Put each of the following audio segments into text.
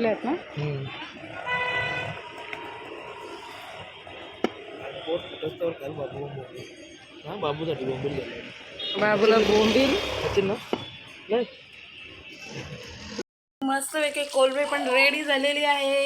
बोंबील आहेत ना? बाबूसाठी बोंबील गेले बाबूला बोंबील. सचिन ना नाही. मस्त पैकी कोलबे पण रेडी झालेली आहे.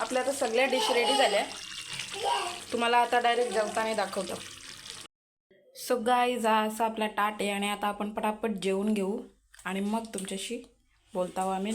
आपल्या आता सगळ्या डिश रेडी झाल्या. तुम्हाला आता डायरेक्ट जेवताना दाखवतो. सो गाईज हा असा आपला टाट आहे आणि आता आपण पटापट जेवून घेऊ आणि मग तुमच्याशी बोलता आम्ही.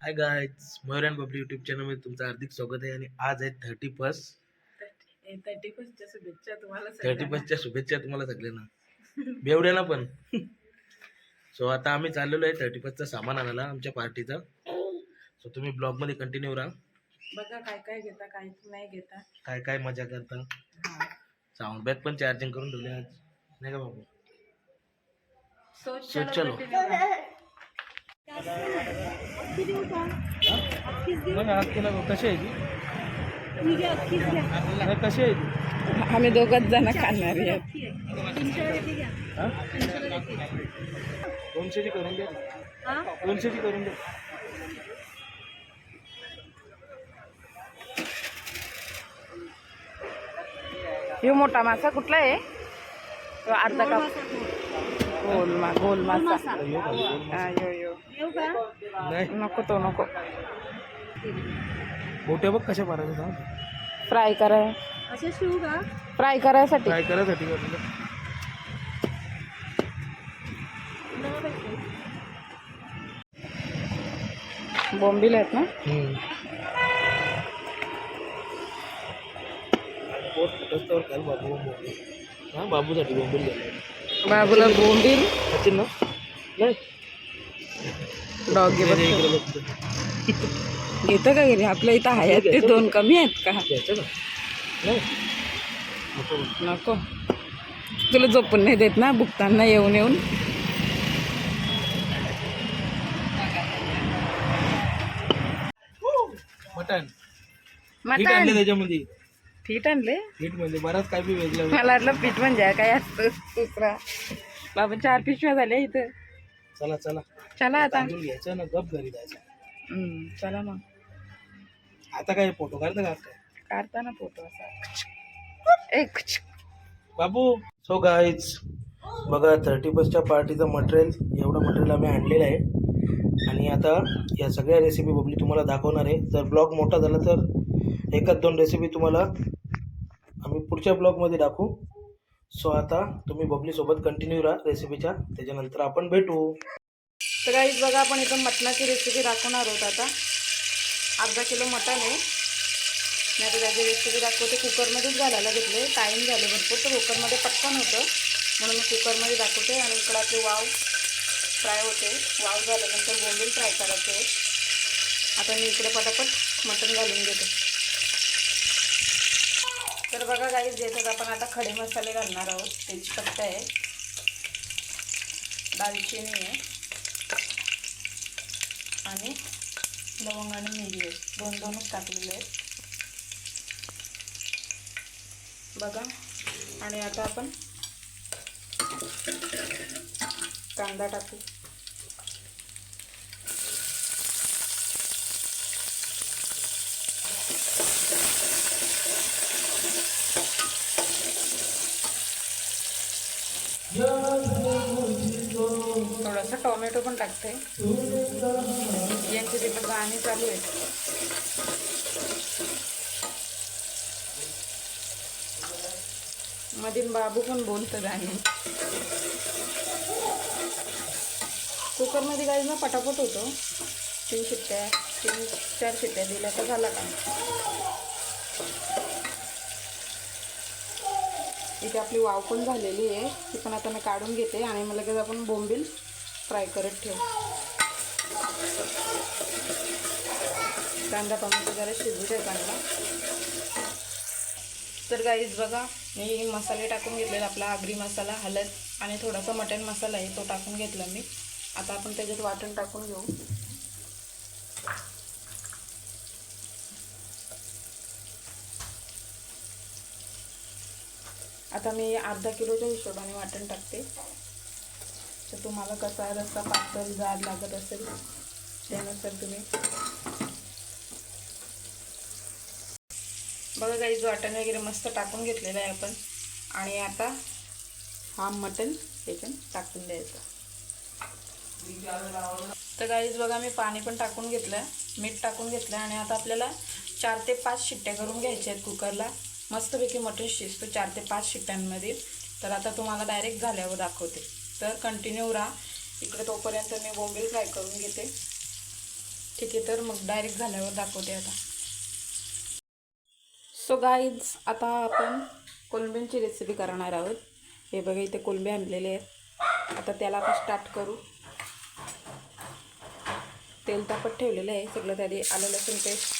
Hi guys Mayur and Babli चॅनलमध्ये तुमचं हार्दिक स्वागत आहे आणि आज आहे थर्टी फर्स्ट थर्टी फर्स्टच्या शुभेच्छा तुम्हाला थर्टी फर्स्टच्या शुभेच्छा तुम्हाला सगळ्यांना. बेवड्याला पण. सो आता आम्ही चाललेलो आहे थर्टी फर्स्टचा सामान आणायला आमच्या पार्टीचा. सो तुम्ही ब्लॉगमध्ये कंटिन्यू राहा. बघा काय काय घेता काय नाही घेता. काय काय मजा करता. साऊंड बॅग पण चार्जिंग करून ठेवले आज. नाही का बाबू? सो सो चलो कशी आहे ती? कशी आहे आम्ही दोघच जण खाणार आहेत दोनशेची करून दोनशेची करून द्या ह्यो मोठा मासा कुठला आहे? तो अर्धा का गोल. मा गोल मासा. हा, यो यो. नाही. नको तो नको. मोठ्या बघ कशा मारायचं फ्राय कराय असे शिव का? फ्राय करायसाठी. ट्राय करायसाठी बोंबील आहेत ना? काल बाबू. बोंबील हा बाबूसाठी बोंबील बाबूला बोंबील. सचिन ना नाही डॉगी इकडे बघतो. घेतं का घरी? आपल्या इथं आहेत ते दोन कमी आहेत का? नको. तुला झोपून नाही देत ना? भुकताना येऊन येऊन. मटण. मटण. आणले त्याच्यामध्ये. पीठ आणले? हीटमध्ये बराच काय बी वेगळं मला वाटलं पीठ म्हणजे काय असतं दुसरा. बाबा चार पिशव्या झाल्या इथं. चला चला. चला आता. घ्यायचं ना? गप घरी जायचं. चला मग. आता काय फोटो काढता का फोटो असा. एक बाबू. सो गाईज बघा थर्टी फर्स्टच्या पार्टीचं मटेरियल एवढं मटेरियल आम्ही आणलेलं आहे. आणि आता या सगळ्या रेसिपी बबली तुम्हाला दाखवणार आहे. जर ब्लॉग मोठा झाला तर एकाच दोन रेसिपी तुम्हाला आम्ही पुढच्या ब्लॉगमध्ये दाखवू. सो आता तुम्ही बबलीसोबत कंटिन्यू राहा रेसिपीच्या त्याच्यानंतर आपण भेटू. तर गाईज बघा आपण इथं मटणाची रेसिपी दाखवणार आहोत आता. अर्धा किलो मटण आहे. मी आता त्याची रेसिपी दाखवते. कुकरमध्येच घालायला घेतले टाईम झाले भरपूर तर कुकरमध्ये पटकन होतं. म्हणून मी कुकरमध्ये दाखवते आणि इकडं आपले वाव फ्राय होते. वाव झाल्यानंतर बोंबील फ्राय करायचे आता मी इकडे पटापट मटण घालून घेते. तर बघा गाईज ज्याच्यात आपण आता खडे मसाले घालणार आहोत तेजपत्ता आहे. दालचिनी आहे. आणि लवंग आणि मिरी आहे दोन दोनच टाकलेले आहेत. बघा. आणि आता आपण कांदा टाकू. थोडासा टोमॅटो पण टाकते. यांचे तिथं गाणी चालू आहेत. मधील बाबू पण बोलतं गाणे. कुकरमध्ये गाईज ना पटापट होतो. तीन शिट्ट्या तीन चार शिट्ट्या दिल्या तर झाला का इथे आपली वाव पण झालेली आहे. ती पण आता मी काढून घेते आणि मग लगेच आपण बोंबील फ्राय करत ठेवू. कांदा टोमॅटो जरा शिजू द्या चांगला. तर गाईज बघा मी मसाले टाकून घेतलेला आपला आगरी मसाला हलद आणि थोडासा मटण मसाला आहे तो टाकून घेतला मी. आता आपण त्याच्यात वाटण टाकून घेऊ. आता मी अर्धा किलोच्या हिशोबाने वाटण टाकते. तर तुम्हाला कसा रस्ता पातळ जाड लागत असेल त्यानंतर तुम्ही बघा काही जो वाटण वगैरे मस्त टाकून घेतलेला आहे आपण. आणि आता हा मटण त्याच्यात टाकून द्यायचा. तर गाईज बघा मी पाणी पण टाकून घेतलं मीठ टाकून घेतलं आणि आता आपल्याला चार ते पाच शिट्ट्या करून घ्यायच्या आहेत कुकरला. मस्तपैकी मटण शिजतो चार ते पाच शिट्ट्यांमध्ये. तर आता तुम्हाला डायरेक्ट झाल्यावर दाखवते. तर कंटिन्यू राहा. इकडे तोपर्यंत मी बोंबील फ्राय करून घेते. ठीक आहे तर मग डायरेक्ट झाल्यावर दाखवते आता. सो गाईज आता आपण कोलंबींची रेसिपी करणार आहोत. हे बघा इथे कोलंबी आणलेले आहेत. आता त्याला आपण स्टार्ट करू. तेल तापत ठेवलेलं आहे. सगळं त्याआधी आलं लसूण पेस्ट.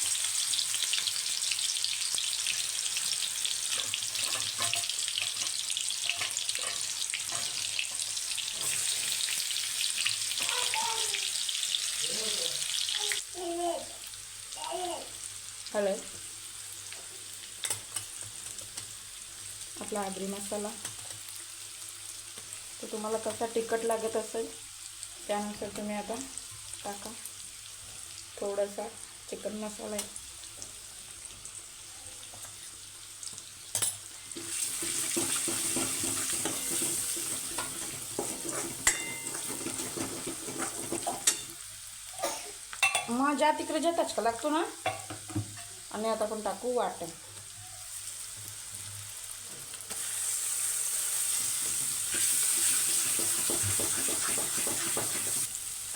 हळद आपला आगरी मसाला. तर तुम्हाला कसा तिखट लागत असेल त्यानुसार तुम्ही आता टाका. थोडासा चिकन मसाला आहे. मग ज्या तिकडे ज्या तचका लागतो ना आणि आता आपण टाकू वाटण.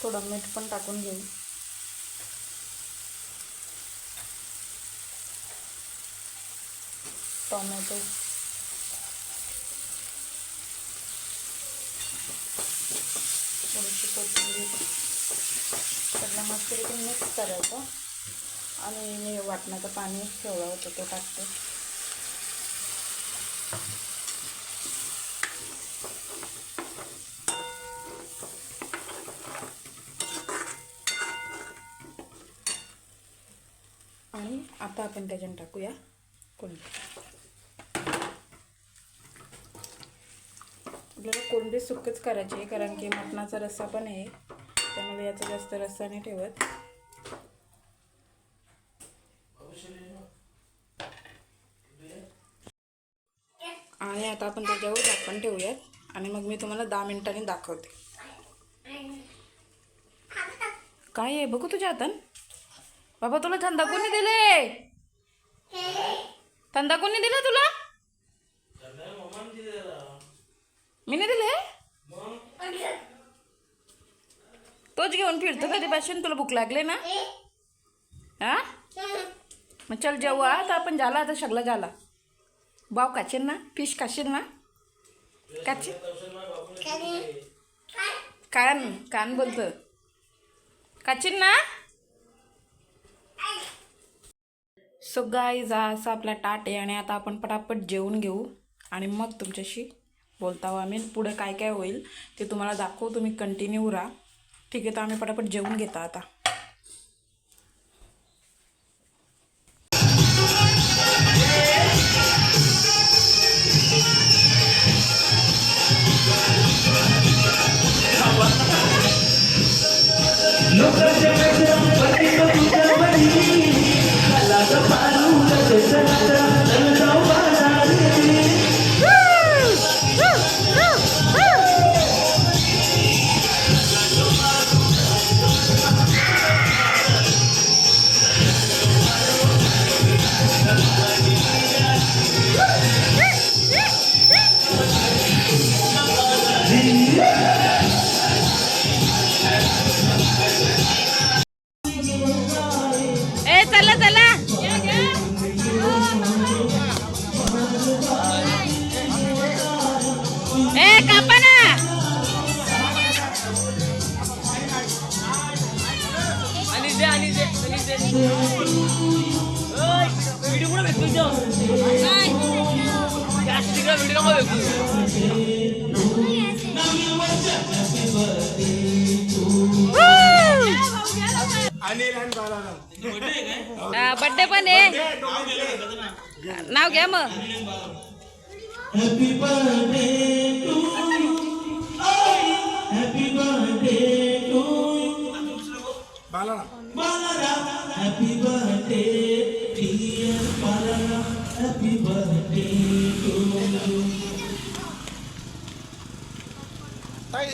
थोडं मीठ पण टाकून घेऊ. टोमॅटो. थोडीशी कोथिंबीर. सगळं मस्त मिक्स करायचं. आणि मी वाटणाचं पाणी ठेवलं होतं तो टाकते. आणि आता आपण त्याच्यात टाकूया कोणते आपल्याला कोंडी सुकच करायची आहे कारण की मटणाचा रस्सा पण आहे. त्यामुळे याचा जास्त रस्सा नाही ठेवत. आणि आता आपण त्याच्यावर झाकण ठेवूयात. आणि मग मी तुम्हाला दहा मिनिटांनी दाखवते. काय आहे? बघू तुझ्या हातात. बाबा तुला थंडा कोणी दिले? थंडा कोणी दिला तुला? मी नाही दिले? तोच घेऊन फिरतो कधीपासून? तुला भूक लागले ना? हा? मग चल जेव्हा आता आपण झाला आता सगळं झाला बाव काचेन ना? फिश खाशील ना? खाची कान कान बोलतं खाशील ना? सो गाईज हा असा आपला टाट आहे आणि आता आपण पटापट जेवून घेऊ आणि मग तुमच्याशी बोलता आम्ही. पुढे काय काय होईल ते तुम्हाला दाखवू. तुम्ही कंटिन्यू राहा. ठीक आहे तर आम्ही पटापट जेवून घेता आता. बर्थडे पण आहे नाव घ्या मग happy birthday to happy birthday to बालाला happy birthday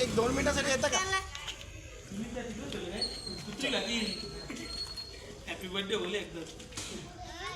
एक दोन मिनिटासाठी येतं का? हॅपी बर्थडे बोले एकदम